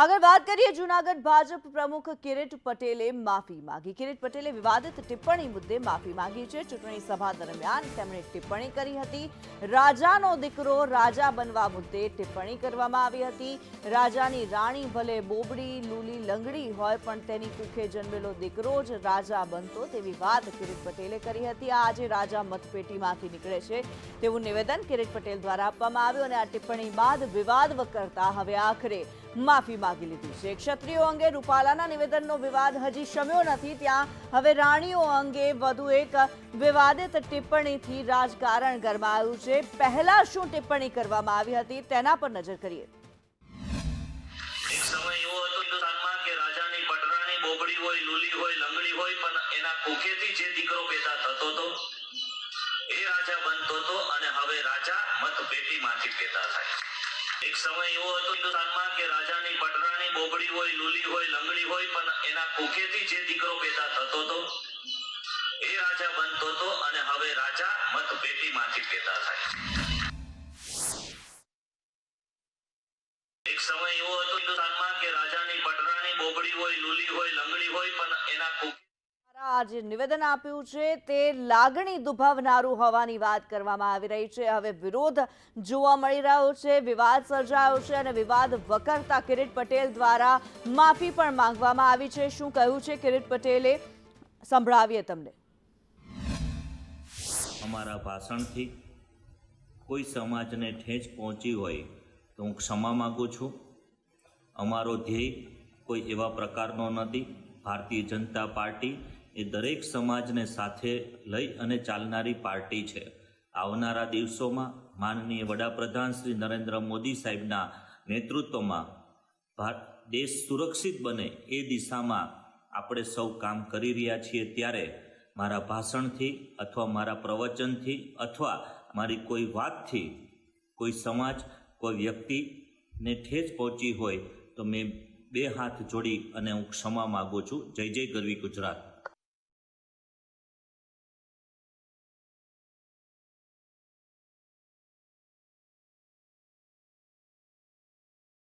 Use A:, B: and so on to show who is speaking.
A: આગળ વાત કરીએ જૂનાગઢ ભાજપ પ્રમુખ કિરીટ પટેલે માફી માંગી. કિરીટ પટેલે વિવાદિત ટિપ્પણી મુદ્દે માફી માંગી છે. ચૂંટણી સભા દરમિયાન તેમણે ટિપ્પણી કરી હતી. રાજાનો દીકરો રાજા બનવા મુદ્દે ટિપ્પણી કરવામાં આવી હતી. રાજાની રાણી ભલે બોબડી, લૂલી, લંગડી હોય, પણ તેની કુખે જન્મેલો દીકરો જ રાજા બનતો તેવી વાત કિરીટ પટેલે કરી હતી. આજે રાજા મતપેટીમાંથી નીકળે છે. તેવું નિવેદન કિરીટ પટેલ દ્વારા આપવામાં આવ્યું અને આ ટિપ્પણી બાદ વિવાદ કરતા હવે આખરે માફી માગી લીધી છે. ક્ષત્રિયો અંગે રૂપાલાના નિવેદનનો વિવાદ હજી શમ્યો નથી. ત્યાં હવે રાણીઓ અંગે વધુ એક વિવાદિત ટિપ્પણીથી રાજકારણ ગરમાયું છે. પહેલા શું ટિપ્પણી કરવામાં આવી હતી તેના પર નજર કરીએ.
B: એ રાજા બનતો હતો અને હવે રાજા મતપેટીમાંથી પેદા થાય એક સમય એવો હતો હિન્દુસ્તાનમાં કે રાજાની પટરાણી બોબડી હોય, લુલી હોય, લંગડી હોય, પણ એના કુકેથી જે દીકરો પેદા થતો હતો, એ રાજા બનતો હતો અને હવે રાજા મતપેટીમાંથી પેદા થાય એક સમય એવો હતો હિન્દુસ્તાનમાં કે રાજાની પટરાણી બોબડી હોય, લુલી હોય, લંગડી હોય, પણ એના
A: દ્વારા આ જે નિવેદન આપ્યું છે, તે લાગણી દુભાવનારું હોવાની વાત કરવામાં આવી રહી છે. હવે વિરોધ જોવા મળી રહ્યો છે, વિવાદ સર્જાયો છે અને વિવાદ વકરતા કિરીટ પટેલ દ્વારા માફી પણ માંગવામાં આવી છે. શું કહ્યું છે કિરીટ પટેલે? સંભળાવીએ તમને.
C: અમારા ભાષણથી કોઈ સમાજને ઠેંચ પહોંચી હોય તો હું ક્ષમા માગું છું. અમારો ધ્યેય કોઈ એવા પ્રકારનો નથી. ભારતીય જનતા પાર્ટી એ દરેક સમાજને સાથે લઈ અને ચાલનારી પાર્ટી છે. આવનારા દિવસોમાં માનનીય વડાપ્રધાન શ્રી નરેન્દ્ર મોદી સાહેબના નેતૃત્વમાં ભારત દેશ સુરક્ષિત બને એ દિશામાં આપણે સૌ કામ કરી રહ્યા છીએ ત્યારે મારા ભાષણથી અથવા મારા પ્રવચનથી અથવા મારી કોઈ વાતથી કોઈ સમાજ, કોઈ વ્યક્તિને ઠેજ પહોંચી હોય તો મેં બે હાથ જોડી અને હું ક્ષમા માગું છું. જય જય ગરવી ગુજરાત.